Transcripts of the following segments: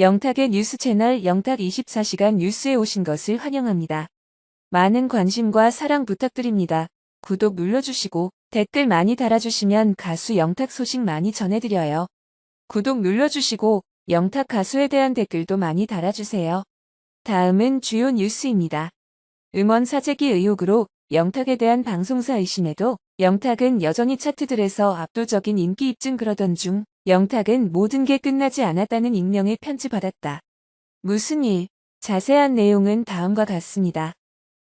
영탁의 뉴스 채널 영탁 24시간 뉴스에 오신 것을 환영합니다. 많은 관심과 사랑 부탁드립니다. 구독 눌러주시고 댓글 많이 달아주시면 가수 영탁 소식 많이 전해드려요. 구독 눌러주시고 영탁 가수에 대한 댓글도 많이 달아주세요. 다음은 주요 뉴스입니다. 음원 사재기 의혹으로 영탁에 대한 방송사 의심에도 영탁은 여전히 차트들에서 압도적인 인기 입증 그러던 중 영탁은 모든 게 끝나지 않았다는 익명의 편지 받았다. 무슨 일? 자세한 내용은 다음과 같습니다.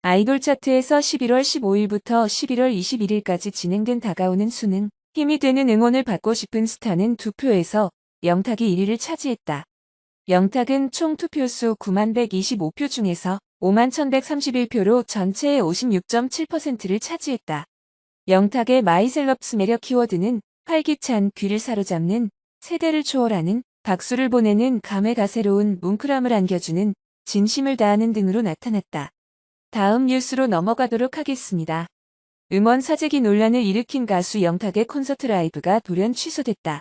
아이돌 차트에서 11월 15일부터 11월 21일까지 진행된 다가오는 수능, 힘이 되는 응원을 받고 싶은 스타는 두 표에서 영탁이 1위를 차지했다. 영탁은 총 투표수 9만 125표 중에서 5만 1131표로 전체의 56.7%를 차지했다. 영탁의 마이셀럽스 매력 키워드는 활기찬 귀를 사로잡는 세대를 초월하는 박수를 보내는 감회가 새로운 뭉클함을 안겨주는 진심을 다하는 등으로 나타났다. 다음 뉴스로 넘어가도록 하겠습니다. 음원 사재기 논란을 일으킨 가수 영탁의 콘서트 라이브가 돌연 취소됐다.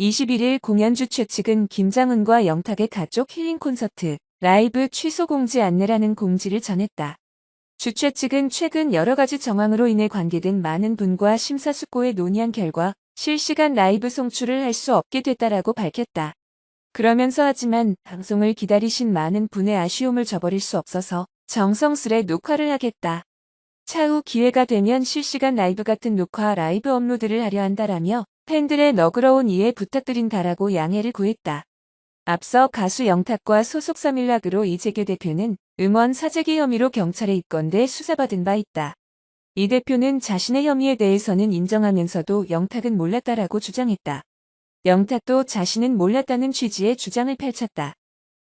21일 공연주 최측은 김장은과 영탁의 가족 힐링 콘서트 라이브 취소 공지 안내라는 공지를 전했다. 주최 측은 최근 여러 가지 정황으로 인해 관계된 많은 분과 심사숙고에 논의한 결과 실시간 라이브 송출을 할 수 없게 됐다라고 밝혔다. 그러면서 하지만 방송을 기다리신 많은 분의 아쉬움을 저버릴 수 없어서 정성스레 녹화를 하겠다. 차후 기회가 되면 실시간 라이브 같은 녹화 라이브 업로드를 하려 한다라며 팬들의 너그러운 이해 부탁드린다라고 양해를 구했다. 앞서 가수 영탁과 소속사 밀락으로 이재규 대표는 음원 사재기 혐의로 경찰에 입건돼 수사받은 바 있다. 이 대표는 자신의 혐의에 대해서는 인정하면서도 영탁은 몰랐다라고 주장했다. 영탁도 자신은 몰랐다는 취지의 주장을 펼쳤다.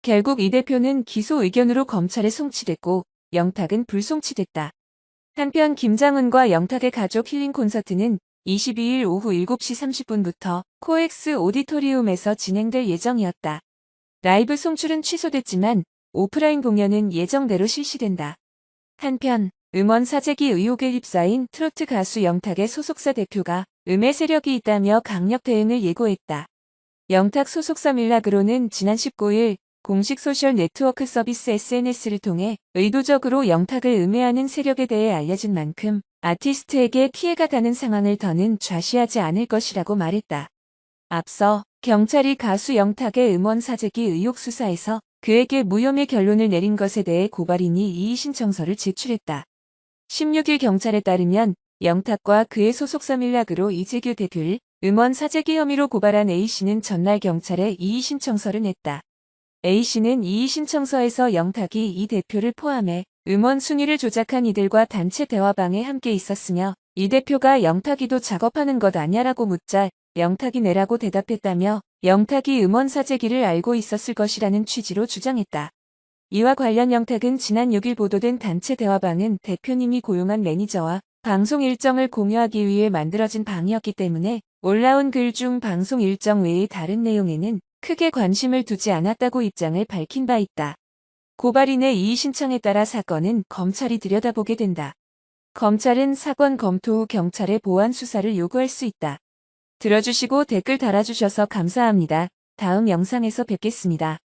결국 이 대표는 기소 의견으로 검찰에 송치됐고 영탁은 불송치됐다. 한편 김장은과 영탁의 가족 힐링 콘서트는 22일 오후 7시 30분부터 코엑스 오디토리움에서 진행될 예정이었다. 라이브 송출은 취소됐지만 오프라인 공연은 예정대로 실시된다. 한편 음원 사재기 의혹에 휩싸인 트로트 가수 영탁의 소속사 대표가 음해 세력이 있다며 강력 대응을 예고했다. 영탁 소속사 밀락으로는 지난 19일 공식 소셜 네트워크 서비스 SNS를 통해 의도적으로 영탁을 음해하는 세력에 대해 알려진 만큼 아티스트에게 피해가 가는 상황을 더는 좌시하지 않을 것이라고 말했다. 앞서 경찰이 가수 영탁의 음원 사재기 의혹 수사에서 그에게 무혐의 결론을 내린 것에 대해 고발인이 이의 신청서를 제출했다. 16일 경찰에 따르면 영탁과 그의 소속사 밀락으로 이재규 대표를 음원 사재기 혐의로 고발한 A씨는 전날 경찰에 이의 신청서를 냈다. A씨는 이의 신청서에서 영탁이 이 대표를 포함해 음원 순위를 조작한 이들과 단체 대화방에 함께 있었으며 이 대표가 영탁이도 작업하는 것 아냐라고 묻자 영탁이 내라고 대답했다며 영탁이 음원 사재기를 알고 있었을 것이라는 취지로 주장했다. 이와 관련 영탁은 지난 6일 보도된 단체 대화방은 대표님이 고용한 매니저와 방송 일정을 공유하기 위해 만들어진 방이었기 때문에 올라온 글 중 방송 일정 외의 다른 내용에는 크게 관심을 두지 않았다고 입장을 밝힌 바 있다. 고발인의 이의 신청에 따라 사건은 검찰이 들여다보게 된다. 검찰은 사건 검토 후 경찰에 보안 수사를 요구할 수 있다. 들어주시고 댓글 달아주셔서 감사합니다. 다음 영상에서 뵙겠습니다.